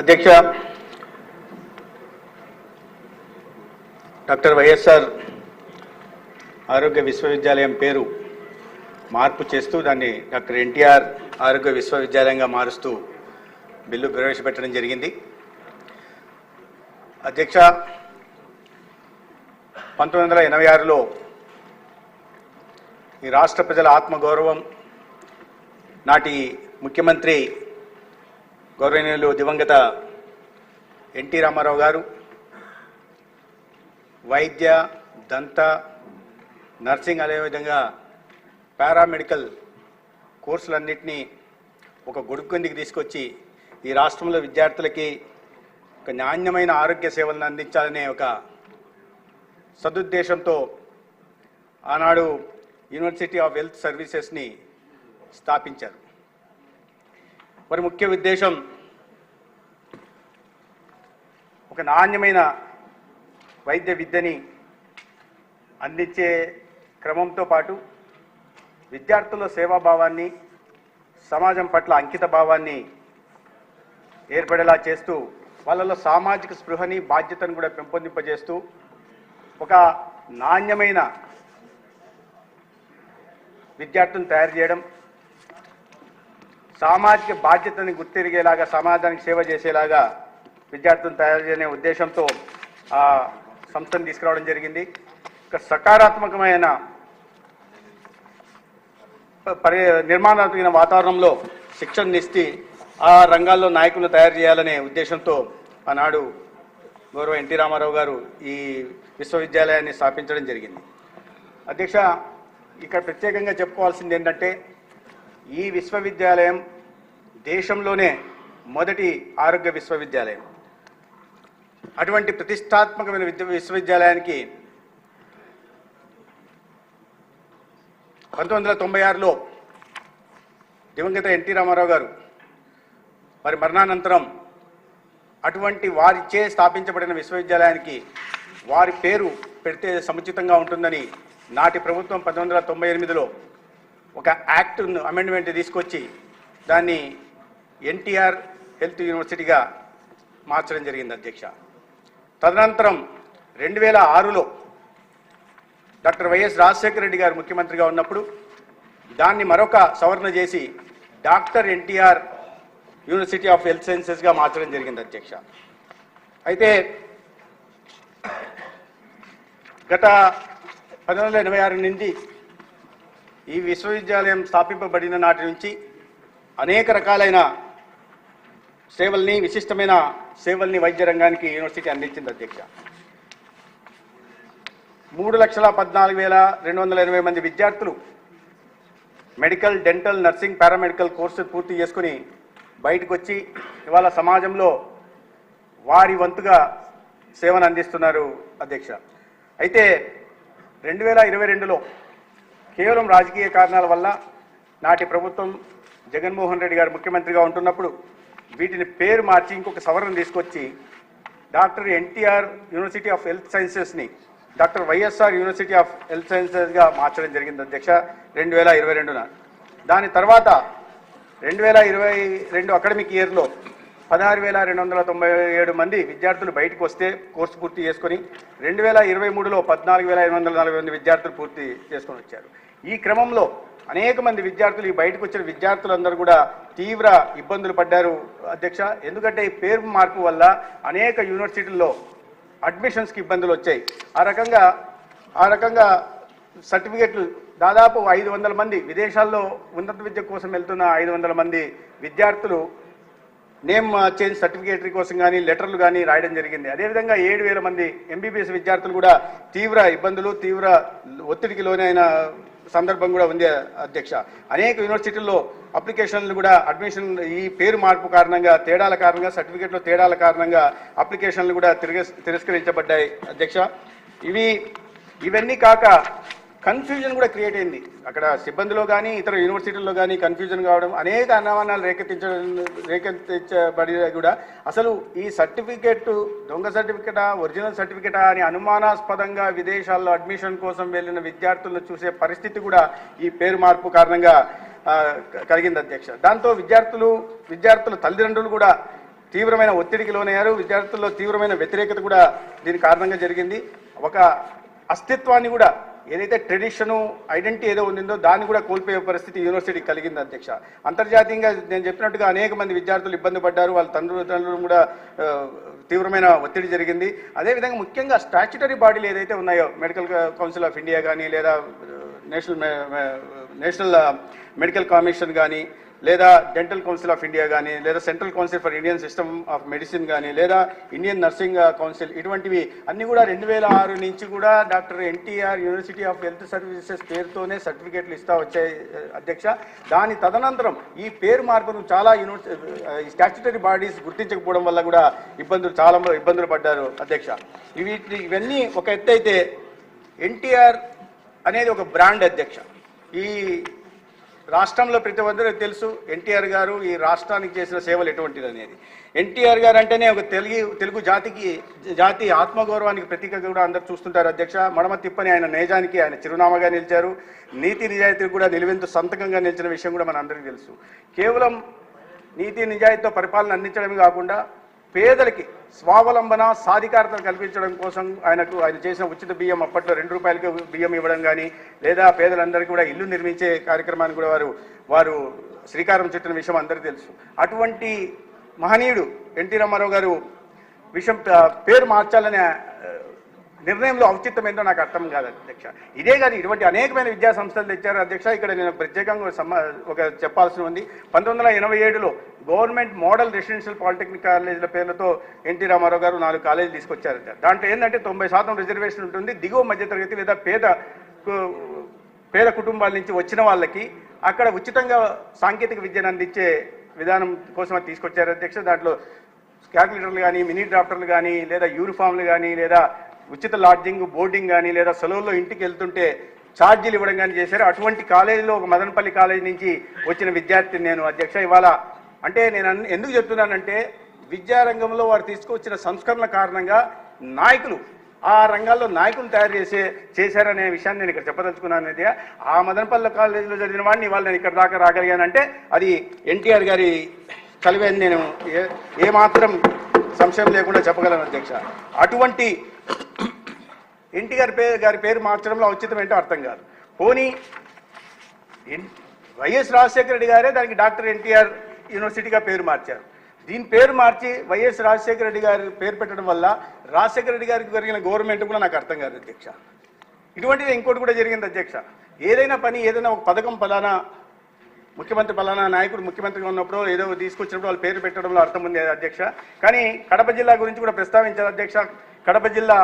అధ్యక్ష doctor YSR ఆరోగ్య విశ్వవిద్యాలయం పేరు మార్పు చేస్తూ దాన్ని డాక్టర్ ఎన్టీఆర్ ఆరోగ్య విశ్వవిద్యాలయంగా మారుస్తూ బిల్లు ప్రవేశపెట్టడం జరిగింది. అధ్యక్ష పంతొమ్మిది వందల ఎనభై ఆరులో ఈ రాష్ట్ర ప్రజల ఆత్మగౌరవం నాటి ముఖ్యమంత్రి గౌరవనీయులు దివంగత ఎన్టీ రామారావు గారు వైద్య దంత నర్సింగ్ అదేవిధంగా పారామెడికల్ కోర్సులన్నింటినీ ఒక గొడుగు కిందికి తీసుకొచ్చి ఈ రాష్ట్రంలో విద్యార్థులకి ఒక నాణ్యమైన ఆరోగ్య సేవలను అందించాలనే ఒక సదుద్దేశంతో ఆనాడు యూనివర్సిటీ ఆఫ్ హెల్త్ సర్వీసెస్ని స్థాపించారు. వారి ముఖ్య ఉద్దేశం ఒక నాణ్యమైన వైద్య విద్యని అందించే క్రమంతో పాటు విద్యార్థుల సేవాభావాన్ని సమాజం పట్ల అంకిత భావాన్ని ఏర్పడేలా చేస్తూ వాళ్ళలో సామాజిక స్పృహని బాధ్యతను కూడా పెంపొందింపజేస్తూ ఒక నాణ్యమైన విద్యార్థులను తయారు చేయడం సామాజిక బాధ్యతని గుర్తిరిగేలాగా సమాజానికి సేవ చేసేలాగా విద్యార్థులను తయారు చేయనే ఉద్దేశంతో ఆ సంస్థను తీసుకురావడం జరిగింది. ఒక సకారాత్మకమైన ప- పరి నిర్మాణాత్మకమైన వాతావరణంలో శిక్షణ ఆ రంగాల్లో నాయకులను తయారు చేయాలనే ఉద్దేశంతో ఆనాడు గౌరవ ఎన్టీ రామారావు గారు ఈ విశ్వవిద్యాలయాన్ని స్థాపించడం జరిగింది. అధ్యక్ష ఇక్కడ ప్రత్యేకంగా చెప్పుకోవాల్సింది ఏంటంటే ఈ విశ్వవిద్యాలయం దేశంలోనే మొదటి ఆరోగ్య విశ్వవిద్యాలయం. అటువంటి ప్రతిష్టాత్మకమైన విద్య విశ్వవిద్యాలయానికి పంతొమ్మిది వందల తొంభై ఆరులో దివంగత ఎన్టీ రామారావు గారు వారి మరణానంతరం అటువంటి వారిచే స్థాపించబడిన విశ్వవిద్యాలయానికి వారి పేరు పెడితే సముచితంగా ఉంటుందని నాటి ప్రభుత్వం పంతొమ్మిది వందల తొంభై ఎనిమిదిలో ఒక యాక్ట్ అమెండ్మెంట్ తీసుకొచ్చి దాన్ని ఎన్టీఆర్ హెల్త్ యూనివర్సిటీగా మార్చడం జరిగింది అధ్యక్ష. తదనంతరం రెండు వేల ఆరులో డాక్టర్ వైఎస్ రాజశేఖర రెడ్డి గారు ముఖ్యమంత్రిగా ఉన్నప్పుడు దాన్ని మరొక సవరణ చేసి doctor NTR university of health సైన్సెస్గా మార్చడం జరిగింది అధ్యక్ష. అయితే గత పంతొమ్మిది వందల ఎనభై ఆరు నుండి ఈ విశ్వవిద్యాలయం స్థాపింపబడిన నాటి నుంచి అనేక రకాలైన సేవల్ని విశిష్టమైన సేవల్ని వైద్య రంగానికి యూనివర్సిటీ అందించింది అధ్యక్ష. మూడు లక్షల పద్నాలుగు వేల రెండు వందల ఇరవై మంది విద్యార్థులు medical dental nursing paramedical course పూర్తి చేసుకుని బయటకు వచ్చి ఇవాళ సమాజంలో వారి వంతుగా సేవను అందిస్తున్నారు అధ్యక్ష. అయితే రెండు వేల ఇరవై రెండులో కేవలం రాజకీయ కారణాల వల్ల నాటి ప్రభుత్వం జగన్మోహన్ రెడ్డి గారు ముఖ్యమంత్రిగా ఉంటున్నప్పుడు వీటిని పేరు మార్చి ఇంకొక సవరణ తీసుకొచ్చి doctor NTR university of health సైన్సెస్ని doctor YSR university of health సైన్సెస్గా మార్చడం జరిగింది అధ్యక్ష రెండు వేల ఇరవై రెండున. దాని తర్వాత రెండు వేల ఇరవై రెండు అకాడమిక్ ఇయర్లో పదహారు వేల రెండు వందల తొంభై ఏడు మంది విద్యార్థులు బయటకు వస్తే కోర్సు పూర్తి చేసుకొని రెండు వేల ఇరవై మూడులో పద్నాలుగు వేల ఐదు వందల నలభై మంది విద్యార్థులు పూర్తి చేసుకొని వచ్చారు. ఈ క్రమంలో అనేక మంది విద్యార్థులు ఈ బయటకు వచ్చిన విద్యార్థులందరూ కూడా తీవ్ర ఇబ్బందులు పడ్డారు అధ్యక్ష. ఎందుకంటే ఈ పేరు మార్పు వల్ల అనేక యూనివర్సిటీల్లో అడ్మిషన్స్కి ఇబ్బందులు వచ్చాయి. ఆ రకంగా ఆ రకంగా సర్టిఫికెట్లు దాదాపు ఐదు వందల మంది విదేశాల్లో ఉన్నత విద్య కోసం వెళ్తున్న ఐదు వందల మంది విద్యార్థులు నేమ్ చేంజ్ సర్టిఫికేటరీ కోసం కానీ లెటర్లు కానీ రాయడం జరిగింది. అదేవిధంగా ఏడు వేల మంది ఎంబీబీఎస్ విద్యార్థులు కూడా తీవ్ర ఇబ్బందులు తీవ్ర ఒత్తిడికి లోనైన సందర్భం కూడా ఉంది అధ్యక్ష. అనేక యూనివర్సిటీల్లో అప్లికేషన్లు కూడా అడ్మిషన్ ఈ పేరు మార్పు కారణంగా తేడాల కారణంగా సర్టిఫికేట్లో తేడాల కారణంగా అప్లికేషన్లు కూడా తిరగ తిరస్కరించబడ్డాయి అధ్యక్ష. ఇవి ఇవన్నీ కాక కన్ఫ్యూజన్ కూడా క్రియేట్ అయింది. అక్కడ సిబ్బందిలో కానీ ఇతర యూనివర్సిటీల్లో కానీ కన్ఫ్యూజన్ కావడం అనేక అన్నమానాలు రేకెత్తించడం రేకెత్తించబడి కూడా అసలు ఈ సర్టిఫికేట్ దొంగ సర్టిఫికేటా ఒరిజినల్ సర్టిఫికేటా అని అనుమానాస్పదంగా విదేశాల్లో అడ్మిషన్ కోసం వెళ్ళిన విద్యార్థులను చూసే పరిస్థితి కూడా ఈ పేరు మార్పు కారణంగా కలిగింది అధ్యక్ష. దాంతో విద్యార్థులు విద్యార్థుల తల్లిదండ్రులు కూడా తీవ్రమైన ఒత్తిడికి లోనయ్యారు. విద్యార్థుల్లో తీవ్రమైన వ్యతిరేకత కూడా దీని కారణంగా జరిగింది. ఒక అస్తిత్వాన్ని కూడా ఏదైతే ట్రెడిషను ఐడెంటిటీ ఏదో ఉందో దాన్ని కూడా కోల్పోయే పరిస్థితి యూనివర్సిటీకి కలిగింది అధ్యక్ష. అంతర్జాతీయంగా నేను చెప్పినట్టుగా అనేక మంది విద్యార్థులు ఇబ్బంది పడ్డారు వాళ్ళ తండ్రులు కూడా తీవ్రమైన ఒత్తిడి జరిగింది. అదేవిధంగా ముఖ్యంగా స్టాచ్యుటరీ బాడీలు ఏదైతే ఉన్నాయో మెడికల్ కౌన్సిల్ ఆఫ్ ఇండియా కానీ లేదా నేషనల్ నేషనల్ మెడికల్ కమిషన్ కానీ లేదా డెంటల్ కౌన్సిల్ ఆఫ్ ఇండియా కానీ లేదా central council for Indian system of medicine కానీ లేదా ఇండియన్ నర్సింగ్ కౌన్సిల్ ఇటువంటివి అన్ని కూడా రెండు వేల ఆరు నుంచి కూడా doctor NTR university of health services పేరుతోనే సర్టిఫికేట్లు ఇస్తా వచ్చాయి uh, అధ్యక్ష. దాని తదనంతరం ఈ పేరు మార్పును చాలా యూనివర్సిటీ స్టాచ్యుటరీ బాడీస్ గుర్తించకపోవడం వల్ల కూడా ఇబ్బందులు చాలా ఇబ్బందులు పడ్డారు అధ్యక్ష. ఇవి ఇవన్నీ ఒక ఎత్తు అయితే ఎన్టీఆర్ అనేది ఒక బ్రాండ్ అధ్యక్ష. ఈ రాష్ట్రంలో ప్రతి ఒక్కరికి తెలుసు ఎన్టీఆర్ గారు ఈ రాష్ట్రానికి చేసిన సేవలు ఎటువంటిది అనేది. ఎన్టీఆర్ గారు అంటేనే ఒక తెలుగు తెలుగు జాతికి జాతి ఆత్మగౌరవానికి ప్రతీక కూడా అందరు చూస్తుంటారు అధ్యక్ష. మడమ తిప్పని ఆయన నేజానికి ఆయన చిరునామాగా నిలిచారు. నీతి నిజాయితీ కూడా నిలువెందు సంతకంగా నిలిచిన విషయం కూడా మన అందరికీ తెలుసు. కేవలం నీతి నిజాయితీతో పరిపాలన అందించడమే కాకుండా పేదలకి స్వావలంబన సాధికారత కల్పించడం కోసం ఆయనకు ఆయన చేసిన ఉచిత బియ్యం అప్పట్లో రెండు రూపాయలకు బియ్యం ఇవ్వడం కానీ లేదా పేదలందరికీ కూడా ఇల్లు నిర్మించే కార్యక్రమాన్ని కూడా వారు వారు శ్రీకారం చుట్టిన విషయం అందరికీ తెలుసు. అటువంటి మహనీయుడు ఎన్టీ రామారావు గారు విషయం పేరు మార్చాలనే నిర్ణయంలో ఔచిత్యం ఏందో నాకు అర్థం కాదు అధ్యక్ష. ఇదే కాదు ఇటువంటి అనేకమైన విద్యా సంస్థలు తెచ్చారు. అధ్యక్ష ఇక్కడ నేను ప్రత్యేకంగా ఒక ఒక చెప్పాల్సి ఉంది. పంతొమ్మిది వందల ఎనభై ఏడులో గవర్నమెంట్ మోడల్ రెసిడెన్షియల్ పాలిటెక్నిక్ కాలేజీల పేర్లతో ఎన్టీ రామారావు గారు నాలుగు కాలేజీలు తీసుకొచ్చారు దాంట్లో ఏంటంటే తొంభై శాతం రిజర్వేషన్ ఉంటుంది. దిగువ మధ్యతరగతి లేదా పేద పేద కుటుంబాల నుంచి వచ్చిన వాళ్ళకి అక్కడ ఉచితంగా సాంకేతిక విద్యను అందించే విధానం కోసం తీసుకొచ్చారు అధ్యక్ష. దాంట్లో క్యాల్కులేటర్లు కానీ మినీ డ్రాఫ్టర్లు కానీ లేదా యూనిఫామ్లు కానీ లేదా ఉచిత లాడ్జింగ్ బోర్డింగ్ కానీ లేదా సెలవుల్లో ఇంటికి వెళ్తుంటే ఛార్జీలు ఇవ్వడం కానీ చేశారు. అటువంటి కాలేజీలో ఒక మదనపల్లి కాలేజీ నుంచి వచ్చిన విద్యార్థిని నేను అధ్యక్ష ఇవాళ అంటే నేను అన్- ఎందుకు చెప్తున్నానంటే విద్యారంగంలో వారు తీసుకొచ్చిన సంస్కరణ కారణంగా నాయకులు ఆ రంగాల్లో నాయకులు తయారు చేసే చేశారనే విషయాన్ని నేను ఇక్కడ చెప్పదలుచుకున్నాను అనేది ఆ మదనపల్లి కాలేజీలో చదివిన వాడిని ఇవాళ నేను ఇక్కడ దాకా రాగలిగానంటే అది ఎన్టీఆర్ గారి కలివే నేను ఏ ఏమాత్రం సంశయం లేకుండా చెప్పగలను అధ్యక్ష. అటువంటి ఎన్టీఆర్ పేరు గారి పేరు మార్చడంలో ఉచితం ఏంటో అర్థం కాదు. పోనీ ఎన్- వైఎస్ రాజశేఖర రెడ్డి గారే దానికి డాక్టర్ ఎన్టీఆర్ యూనివర్సిటీగా పేరు మార్చారు. దీని పేరు మార్చి వైఎస్ రాజశేఖర రెడ్డి గారి పేరు పెట్టడం వల్ల రాజశేఖర రెడ్డి గారికి జరిగిన గవర్నమెంట్ కూడా నాకు అర్థం కాదు అధ్యక్ష. ఇటువంటిది ఇంకోటి కూడా జరిగింది అధ్యక్ష. ఏదైనా పని ఏదైనా ఒక పథకం ఫలానా ముఖ్యమంత్రి పలానా నాయకుడు ముఖ్యమంత్రిగా ఉన్నప్పుడు ఏదో తీసుకొచ్చినప్పుడు వాళ్ళ పేరు పెట్టడంలో అర్థం ఉంది అధ్యక్ష. కానీ కడప జిల్లా గురించి కూడా ప్రస్తావించారు అధ్యక్ష. కడప జిల్లా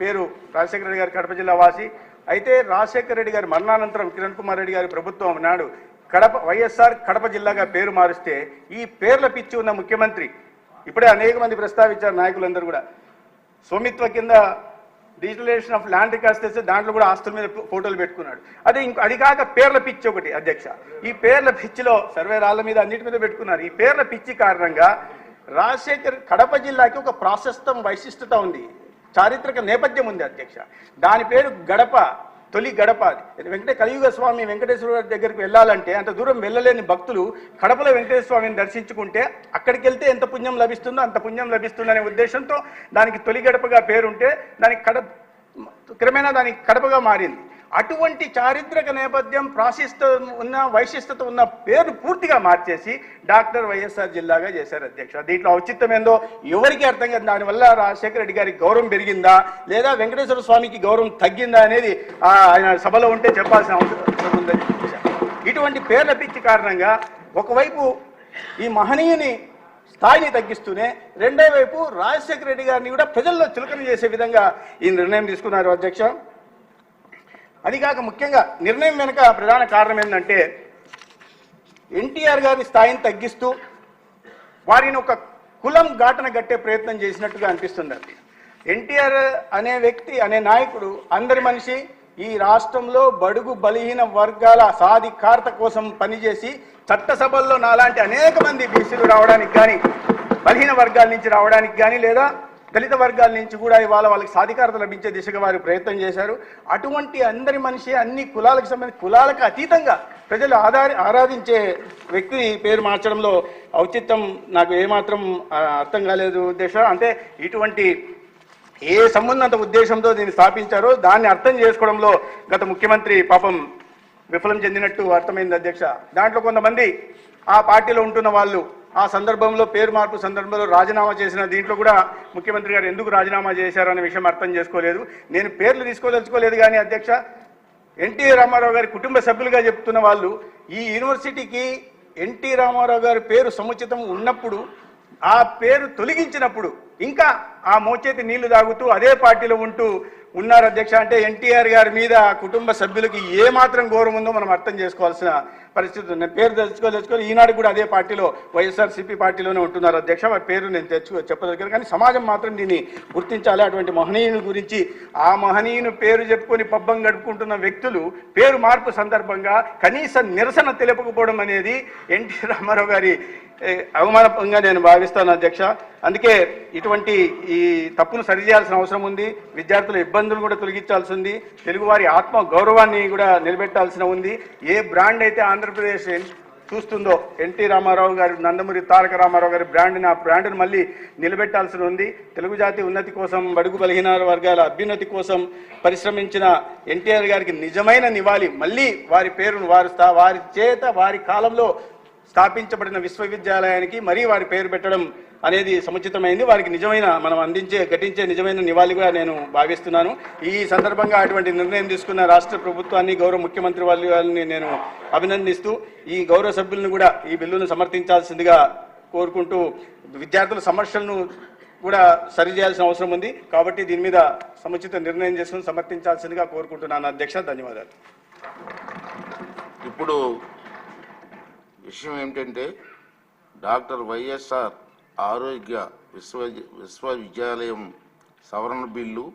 పేరు రాజశేఖర రెడ్డి గారు కడప జిల్లా వాసి. అయితే రాజశేఖర రెడ్డి గారి మరణానంతరం కిరణ్ కుమార్ రెడ్డి గారి ప్రభుత్వం నాడు కడప వైఎస్ఆర్ కడప జిల్లాగా పేరు మారిస్తే ఈ పేర్ల పిచ్చి ఉన్న ముఖ్యమంత్రి. ఇప్పుడే అనేక మంది ప్రస్తావించారు నాయకులందరూ కూడా. స్వామిత్వ కింద డిజిటలైజేషన్ ఆఫ్ ల్యాండ్ రికార్డ్స్ తెస్తే దాంట్లో కూడా ఆస్తుల మీద ఫోటోలు పెట్టుకున్నాడు. అదే ఇంకో అది కాక పేర్ల పిచ్చి ఒకటి అధ్యక్ష. ఈ పేర్ల పిచ్చిలో సర్వే రాళ్ళ మీద అన్నిటి మీద పెట్టుకున్నారు. ఈ పేర్ల పిచ్చి కారణంగా రాజశేఖర్ కడప జిల్లాకి ఒక ప్రాశస్తం వైశిష్టత ఉంది. చారిత్రక నేపథ్యం ఉంది అధ్యక్ష. దాని పేరు గడప. తొలి గడప వెంకటే వెంకట కలియుగ స్వామి వెంకటేశ్వర గారి దగ్గరికి వెళ్ళాలంటే అంత దూరం వెళ్ళలేని భక్తులు కడపలో వెంకటేశ్వర స్వామిని దర్శించుకుంటే అక్కడికి వెళ్తే ఎంత పుణ్యం లభిస్తుందో అంత పుణ్యం లభిస్తుందనే ఉద్దేశంతో దానికి తొలి గడపగా పేరుంటే దానికి కడప క్రమేణా దానికి కడపగా మారింది. అటువంటి చారిత్రక నేపథ్యం ప్రాశిస్త ఉన్న వైశిష్టత ఉన్న పేరు పూర్తిగా మార్చేసి డాక్టర్ వైఎస్ఆర్ జిల్లాగా చేశారు అధ్యక్ష. దీంట్లో ఔచిత్యం ఏందో ఎవరికి అర్థం కాదు. దానివల్ల రాజశేఖర రెడ్డి గారికి గౌరవం పెరిగిందా? లేదా వెంకటేశ్వర స్వామికి గౌరవం తగ్గిందా అనేది ఆయన సభలో ఉంటే చెప్పాల్సిన అవసరం ఉందని ఇటువంటి పేర్ల పిచ్చి కారణంగా ఒకవైపు ఈ మహనీయుని స్థాయిని తగ్గిస్తూనే రెండో వైపు రాజశేఖర రెడ్డి గారిని కూడా ప్రజల్లో చులకన చేసే విధంగా ఈ నిర్ణయం తీసుకున్నారు అధ్యక్ష. అది కాక ముఖ్యంగా నిర్ణయం వెనుక ప్రధాన కారణం ఏంటంటే ఎన్టీఆర్ గారి స్థాయిని తగ్గిస్తూ వారిని ఒక కులం ఘాటన గట్టే ప్రయత్నం చేసినట్టుగా అనిపిస్తుంది ఎన్టీఆర్ అనే వ్యక్తి అనే నాయకుడు అందరి మనిషి ఈ రాష్ట్రంలో బడుగు బలహీన వర్గాల సాధికారత కోసం పనిచేసి చట్టసభల్లో నాలాంటి అనేక మంది బీసీలు రావడానికి కానీ బలహీన వర్గాల నుంచి రావడానికి కానీ లేదా దళిత వర్గాల నుంచి కూడా ఇవాళ వాళ్ళకి సాధికారత లభించే దిశగా వారు ప్రయత్నం చేశారు. అటువంటి అందరి మనిషి అన్ని కులాలకు సంబంధించి కులాలకు అతీతంగా ప్రజలు ఆధారి ఆరాధించే వ్యక్తి పేరు మార్చడంలో ఔచిత్యం నాకు ఏమాత్రం అర్థం కాలేదు ఉద్దేశం. అంటే ఇటువంటి ఏ సంబంధంత ఉద్దేశంతో దీన్ని స్థాపించారో దాన్ని అర్థం చేసుకోవడంలో గత ముఖ్యమంత్రి పాపం విఫలం చెందినట్టు అర్థమైంది అధ్యక్ష. దాంట్లో కొంతమంది ఆ పార్టీలో ఉంటున్న వాళ్ళు ఆ సందర్భంలో పేరు మార్పు సందర్భంలో రాజీనామా చేసిన దీంట్లో కూడా ముఖ్యమంత్రి గారు ఎందుకు రాజీనామా చేశారనే విషయం అర్థం చేసుకోలేదు. నేను పేర్లు తీసుకోదలుచుకోలేదు కానీ అధ్యక్ష ఎన్టీ రామారావు గారి కుటుంబ సభ్యులుగా చెప్తున్న వాళ్ళు ఈ యూనివర్సిటీకి ఎన్టీ రామారావు గారి పేరు సముచితం ఉన్నప్పుడు ఆ పేరు తొలగించినప్పుడు ఇంకా ఆ మోచేతి నీళ్ళు తాగుతూ అదే పార్టీలో ఉంటూ ఉన్నారు అధ్యక్ష. అంటే ఎన్టీఆర్ గారి మీద కుటుంబ సభ్యులకి ఏ మాత్రం గౌరవం ఉందో మనం అర్థం చేసుకోవాల్సిన పరిస్థితి ఉంది. పేరు తెచ్చుకో తెచ్చుకొని ఈనాడు కూడా అదే పార్టీలో వైఎస్ఆర్సీపీ పార్టీలోనే ఉంటున్నారు అధ్యక్ష. వారి పేరు నేను తెచ్చు చెప్పదగ్గర కానీ సమాజం మాత్రం దీన్ని గుర్తించాలి. అటువంటి మహనీయుని గురించి ఆ మహనీయుని పేరు చెప్పుకొని పబ్బం గడుపుకుంటున్న వ్యక్తులు పేరు మార్పు సందర్భంగా కనీస నిరసన తెలుపకపోవడం అనేది ఎన్టీ రామారావు గారి ఏ, అవమానపంగా నేను భావిస్తాను అధ్యక్ష. అందుకే ఇటువంటి ఈ తప్పును సరిచేయాల్సిన అవసరం ఉంది. విద్యార్థుల ఇబ్బందులు కూడా తొలగించాల్సి ఉంది. తెలుగువారి ఆత్మ గౌరవాన్ని కూడా నిలబెట్టాల్సిన ఉంది. ఏ బ్రాండ్ అయితే ఆంధ్రప్రదేశ్ చూస్తుందో ఎన్టీ రామారావు గారి నందమూరి తారక రామారావు గారి బ్రాండ్ని ఆ బ్రాండ్ను మళ్ళీ నిలబెట్టాల్సి ఉంది. తెలుగు జాతి ఉన్నతి కోసం బడుగు బలహీన వర్గాల అభ్యున్నతి కోసం పరిశ్రమించిన ఎన్టీఆర్ గారికి నిజమైన నివాళి. మళ్ళీ వారి పేరును వారుస్తా వారి చేత వారి కాలంలో స్థాపించబడిన విశ్వవిద్యాలయానికి మరీ వారి పేరు పెట్టడం అనేది సముచితమైంది. వారికి నిజమైన మనం అందించే ఘటించే నిజమైన నివాళిగా నేను భావిస్తున్నాను. ఈ సందర్భంగా అటువంటి నిర్ణయం తీసుకున్న రాష్ట్ర ప్రభుత్వాన్ని గౌరవ ముఖ్యమంత్రి వాళ్ళ వాళ్ళని నేను అభినందిస్తూ ఈ గౌరవ సభ్యులను కూడా ఈ బిల్లును సమర్థించాల్సిందిగా కోరుకుంటూ విద్యార్థుల సమస్యలను కూడా సరిచేయాల్సిన అవసరం ఉంది. కాబట్టి దీని మీద సముచిత నిర్ణయం చేసుకుని సమర్థించాల్సిందిగా కోరుకుంటున్నాను. అధ్యక్ష ధన్యవాదాలు. ఇప్పుడు విషయం ఏమిటంటే డాక్టర్ వైఎస్ఆర్ ఆరోగ్య విశ్వ విశ్వవిద్యాలయం సవరణ బిల్లు